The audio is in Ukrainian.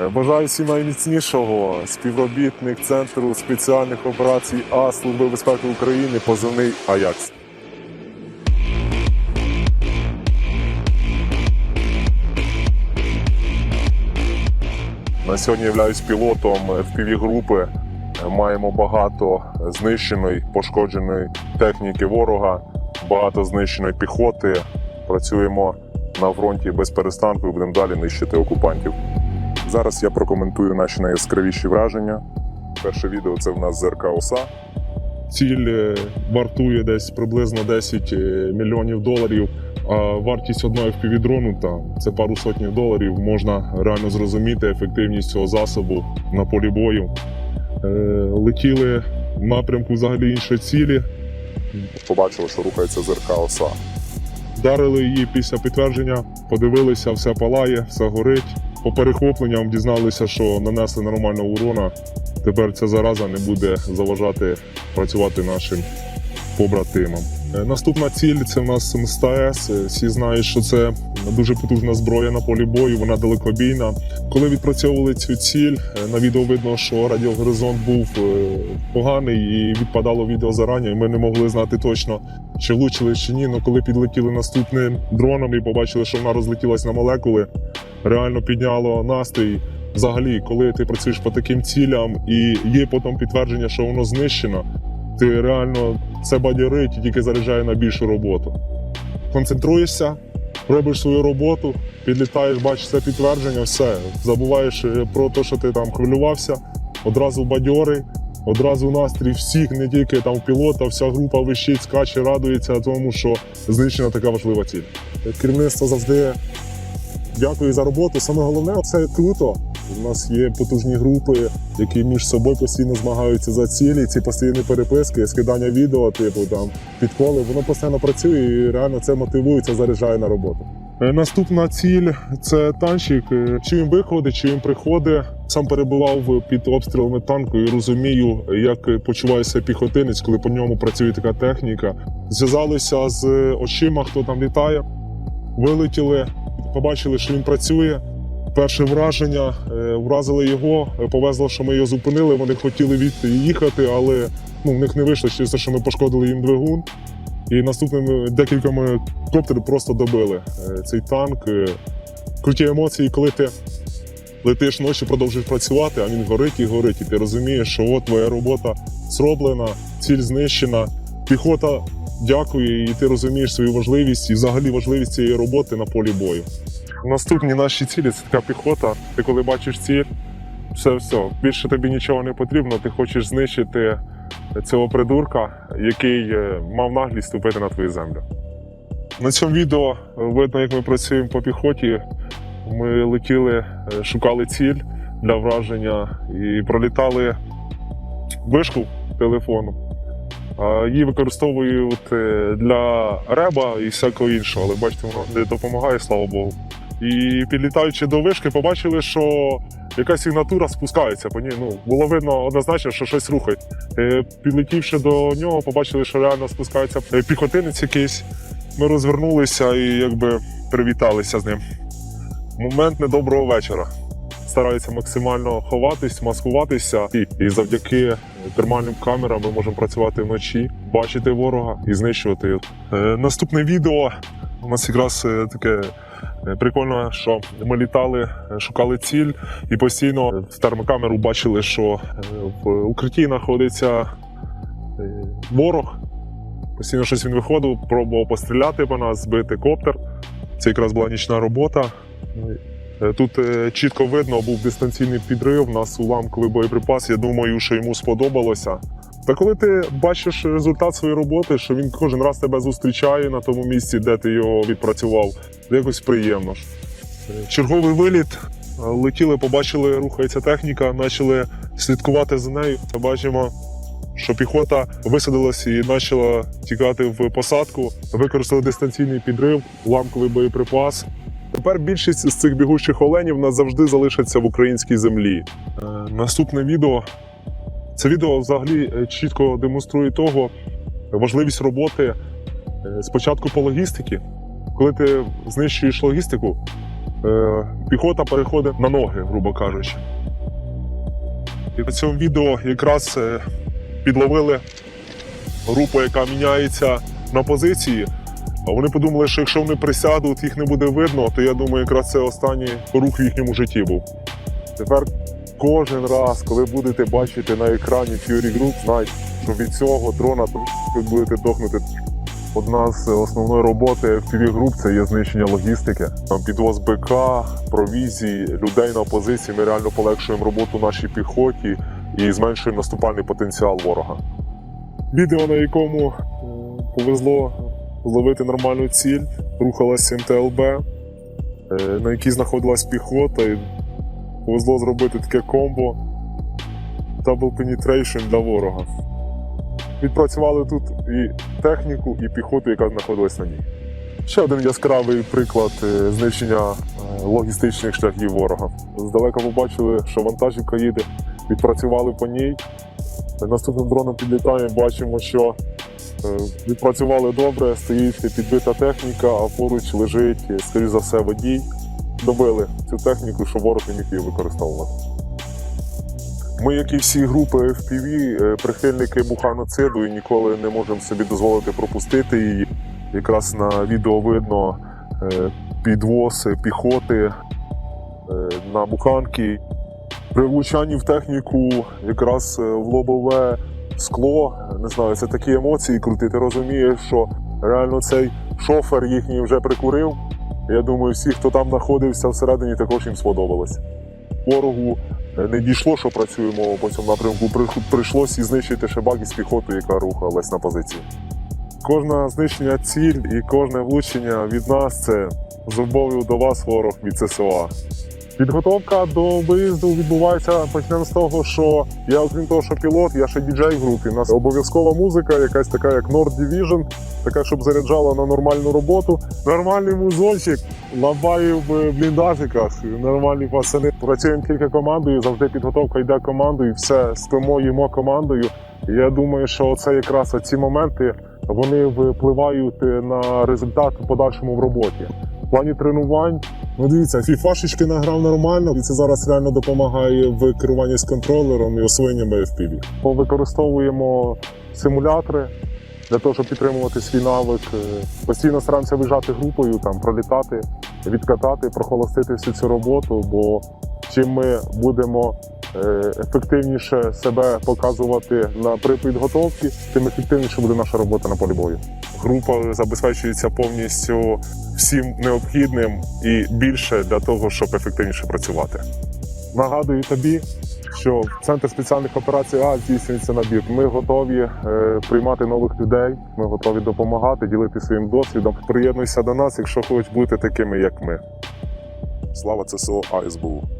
Е, Бажаю всім найміцнішого. Співробітник Центру спеціальних операцій А Служби безпеки України, позивний Аякс. На сьогодні являюсь пілотом fpv групи. Маємо багато знищеної, пошкодженої техніки ворога, багато знищеної піхоти. Працюємо на фронті без перестанку і будемо далі нищити окупантів. Зараз я прокоментую наші найяскравіші враження. Перше відео це в нас ЗРК ОСА. Ціль е, вартує десь приблизно 10 е, мільйонів доларів. А вартість одного FPV-дрону та це пару сотень доларів. Можна реально зрозуміти ефективність цього засобу на полі бою. Е, Летіли в напрямку взагалі іншої цілі. Побачили, що рухається ЗРК ОСА. Вдарили її після підтвердження, подивилися, все палає, все горить. По перехопленням дізналися, що нанесли нормального урона. Тепер ця зараза не буде заважати працювати нашим побратимам. Е, Наступна ціль це в нас МСТС. Е, Всі знають, що це дуже потужна зброя на полі бою, вона далекобійна. Коли відпрацьовували цю ціль, е, на відео видно, що радіогоризонт був е, поганий і відпадало відео зарані. Ми не могли знати точно, чи влучили чи ні. Але коли підлетіли наступним дроном і побачили, що вона розлетілась на молекули, реально підняло настрій. Взагалі, коли ти працюєш по таким цілям і є потім підтвердження, що воно знищено, ти реально це бадярить і тільки заряджає на більшу роботу. Концентруєшся, робиш свою роботу, підлітаєш, бачиш це підтвердження, все. Забуваєш е, про те, що ти там хвилювався, одразу бадьорий, одразу настрій всіх, не тільки там пілота, вся група вищить, скаче, радується тому, що знищена така важлива ціль. Керівництво завжди дякую за роботу. Саме головне це круто. У нас є потужні групи, які між собою постійно змагаються за цілі. Ці постійні переписки, скидання відео, типу там підколи, воно постійно працює і реально це мотивує, це заряджає на роботу. Е, Наступна ціль це танчик. Е, Чи він виходить, чи він приходить. Сам перебував під обстрілами танку і розумію, як почувається піхотинець, коли по ньому працює така техніка. Зв'язалися з очима, хто там літає, вилетіли, побачили, що він працює. Перше враження е, вразили його, е, повезло, що ми його зупинили. Вони хотіли від їхати, але ну, в них не вийшло через те, що ми пошкодили їм двигун. І наступними декількома коптерів просто добили е, цей танк. Е, Круті емоції, коли ти летиш ночі, продовжуєш працювати, а він горить і горить. І ти розумієш, що от твоя робота зроблена, ціль знищена. Піхота дякує, і ти розумієш свою важливість і взагалі важливість цієї роботи на полі бою. Наступні наші цілі це така піхота. Ти коли бачиш ціль, все, все, більше тобі нічого не потрібно. Ти хочеш знищити цього придурка, який е, мав наглість ступити на твою землю. На цьому відео видно, як ми працюємо по піхоті. Ми летіли, е, шукали ціль для враження і пролітали вишку телефону. Її використовують е, для реба і всякого іншого, але бачите, воно не допомагає, слава Богу. І підлітаючи до вишки, побачили, що якась сигнатура спускається по ній. Ну, було видно однозначно, що щось рухає. Е, Підлетівши до нього, побачили, що реально спускається е, піхотинець якийсь. Ми розвернулися і якби привіталися з ним. Момент недоброго вечора. Стараються максимально ховатись, маскуватися, і, і завдяки термальним камерам ми можемо працювати вночі, бачити ворога і знищувати. Е, наступне відео у нас якраз е, таке прикольно, що ми літали, е, шукали ціль і постійно в термокамеру бачили, що е, в укритті знаходиться е, ворог. Постійно щось він виходив, пробував постріляти по нас, збити коптер. Це якраз була нічна робота. Е, Тут е, чітко видно, був дистанційний підрив, у нас уламковий боєприпас. Я думаю, що йому сподобалося. Та коли ти бачиш результат своєї роботи, що він кожен раз тебе зустрічає на тому місці, де ти його відпрацював, якось приємно. Черговий виліт. Летіли, побачили, рухається техніка, почали слідкувати за нею. Бачимо, що піхота висадилась і почала тікати в посадку. Використали дистанційний підрив, уламковий боєприпас. Тепер більшість з цих бігучих оленів назавжди залишаться в українській землі. Е, наступне відео. Це відео взагалі е, чітко демонструє того важливість роботи е, спочатку по логістиці. Коли ти знищуєш логістику, е, піхота переходить на ноги, грубо кажучи. І на цьому відео якраз е, підловили групу, яка міняється на позиції. А вони подумали, що якщо вони присядуть, їх не буде видно, то я думаю, якраз це останній рух в їхньому житті був. Тепер кожен раз, коли будете бачити на екрані Fury Group, знайте, що від цього дрона будете дохнути. Одна з основної роботи FPV груп це є знищення логістики. Там підвоз БК, провізії, людей на позиції. Ми реально полегшуємо роботу нашій піхоті і зменшуємо наступальний потенціал ворога. Відео, на якому повезло зловити нормальну ціль, рухалась МТЛБ, е, на якій знаходилась піхота, і повезло зробити таке комбо Double Penetration для ворога. Відпрацювали тут і техніку, і піхоту, яка знаходилась на ній. Ще один яскравий приклад е, знищення е, логістичних шляхів ворога. Здалека побачили, що вантажівка їде, відпрацювали по ній. Наступним дроном підлітаємо, бачимо, що е, відпрацювали добре, стоїть підбита техніка, а поруч лежить, скоріш за все, водій. Добили цю техніку, щоб ворог не міг її використовувати. Ми, як і всі групи FPV, е, прихильники буханоциду і ніколи не можемо собі дозволити пропустити її. Якраз на відео видно е, підвоз піхоти е, на буханки. При влучанні в техніку якраз в лобове скло, не знаю, це такі емоції крути. Ти розумієш, що реально цей шофер їхній вже прикурив. Я думаю, всі, хто там знаходився всередині, також їм сподобалось. Ворогу не дійшло, що працюємо по цьому напрямку. При- Прийшлося і знищити ще баги з піхотою, яка рухалась на позиції. Кожне знищення ціль і кожне влучення від нас це з любов'ю до вас, ворог від ССОА. Підготовка до виїзду відбувається почнемо з того, що я, окрім того, що пілот, я ще діджей в групі. У нас обов'язкова музика, якась така, як Nord Division, така, щоб заряджала на нормальну роботу. Нормальний музончик, лабаї в бліндажиках, нормальні пацани. Працюємо тільки командою, завжди підготовка йде командою, все спимо, їмо командою. Я думаю, що це якраз ці моменти вони впливають на результат в подальшому в роботі. В плані тренувань Ну дивіться, фіфашечки награв нормально, і це зараз реально допомагає в керуванні з контролером і освоєнням FPV. Використовуємо симулятори для того, щоб підтримувати свій навик. Е, Постійно стараємося виїжджати групою, там пролітати, відкатати, прохолостити всю цю роботу. Бо чим ми будемо е, ефективніше себе показувати на при підготовці, тим ефективніше буде наша робота на полі бою. Група забезпечується повністю всім необхідним і більше для того, щоб ефективніше працювати. Нагадую тобі, що центр спеціальних операцій А здійснюється набір. Ми готові е, приймати нових людей. Ми готові допомагати, ділити своїм досвідом. Приєднуйся до нас, якщо хочеш бути такими, як ми. Слава ЦСО АСБУ.